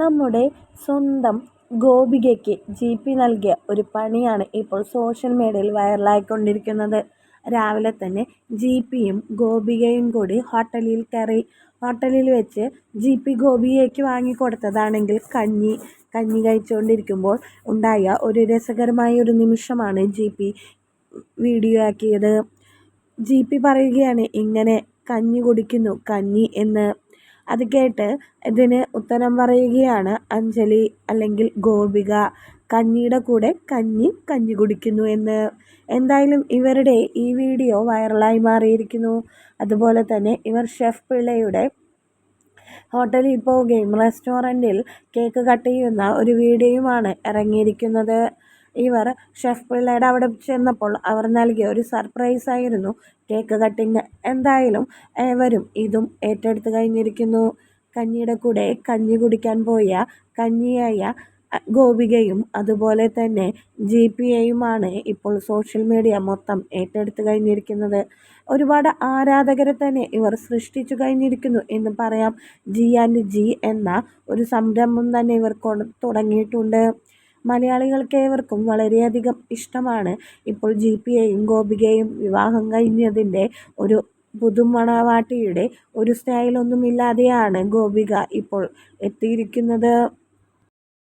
നമ്മുടെ സ്വന്തം ഗോപികയ്ക്ക് G P നൽകിയ ഒരു പണിയാണ് ഇപ്പോൾ സോഷ്യൽ മീഡിയയിൽ വൈറലായിക്കൊണ്ടിരിക്കുന്നത്. രാവിലെ തന്നെ ജി പിയും ഗോപികയും കൂടി ഹോട്ടലിൽ കയറി ഹോട്ടലിൽ വെച്ച് ജി പി ഗോപികയ്ക്ക് വാങ്ങിക്കൊടുത്തതാണെങ്കിൽ കഞ്ഞി കഞ്ഞി കഴിച്ചുകൊണ്ടിരിക്കുമ്പോൾ ഉണ്ടായ ഒരു രസകരമായ ഒരു നിമിഷമാണ് ജി പി വീഡിയോ ആക്കിയത്. ജി പി പറയുകയാണ് ഇങ്ങനെ കഞ്ഞി കുടിക്കുന്നു കഞ്ഞി എന്ന്. അത് കേട്ട് ഇതിന് ഉത്തരം പറയുകയാണ് അഞ്ജലി അല്ലെങ്കിൽ ഗോപിക. കഞ്ഞിയുടെ കൂടെ കഞ്ഞി കഞ്ഞി കുടിക്കുന്നു എന്ന്. എന്തായാലും ഇവരുടെ ഈ വീഡിയോ വൈറലായി മാറിയിരിക്കുന്നു. അതുപോലെ തന്നെ ഇവർ ഷെഫ് പിള്ളയുടെ ഹോട്ടലിൽ പോവുകയും റെസ്റ്റോറന്റിൽ കേക്ക് കട്ട് ചെയ്യുന്ന ഒരു വീഡിയോയുമാണ് ഇറങ്ങിയിരിക്കുന്നത്. ഇവർ ഷെഫ് പിള്ളയുടെ അവിടെ ചെന്നപ്പോൾ അവർ നൽകിയ ഒരു സർപ്രൈസായിരുന്നു കേക്ക് കട്ടിങ് എന്തായാലും ഏവരും ഇതും ഏറ്റെടുത്ത് കഴിഞ്ഞിരിക്കുന്നു. കഞ്ഞിയുടെ കൂടെ കഞ്ഞി കുടിക്കാൻ പോയ കഞ്ഞിയായ ഗോപികയും അതുപോലെ തന്നെ ജി പി എയുമാണ് ഇപ്പോൾ സോഷ്യൽ മീഡിയ മൊത്തം ഏറ്റെടുത്ത് കഴിഞ്ഞിരിക്കുന്നത്. ഒരുപാട് ആരാധകരെ തന്നെ ഇവർ സൃഷ്ടിച്ചു കഴിഞ്ഞിരിക്കുന്നു എന്ന് പറയാം. ജി ആൻഡ് ജി എന്ന ഒരു സംരംഭം തന്നെ ഇവർ തുടങ്ങിയിട്ടുണ്ട്. മലയാളികൾക്ക് ഏവർക്കും വളരെയധികം ഇഷ്ടമാണ്. ഇപ്പോൾ ജി പി എയും ഗോപികയും വിവാഹം കഴിഞ്ഞതിന്റെ ഒരു പുതുമണവാട്ടിയുടെ ഒരു സ്റ്റൈലൊന്നുമില്ലാതെയാണ് ഗോപിക ഇപ്പോൾ എത്തിയിരിക്കുന്നത്.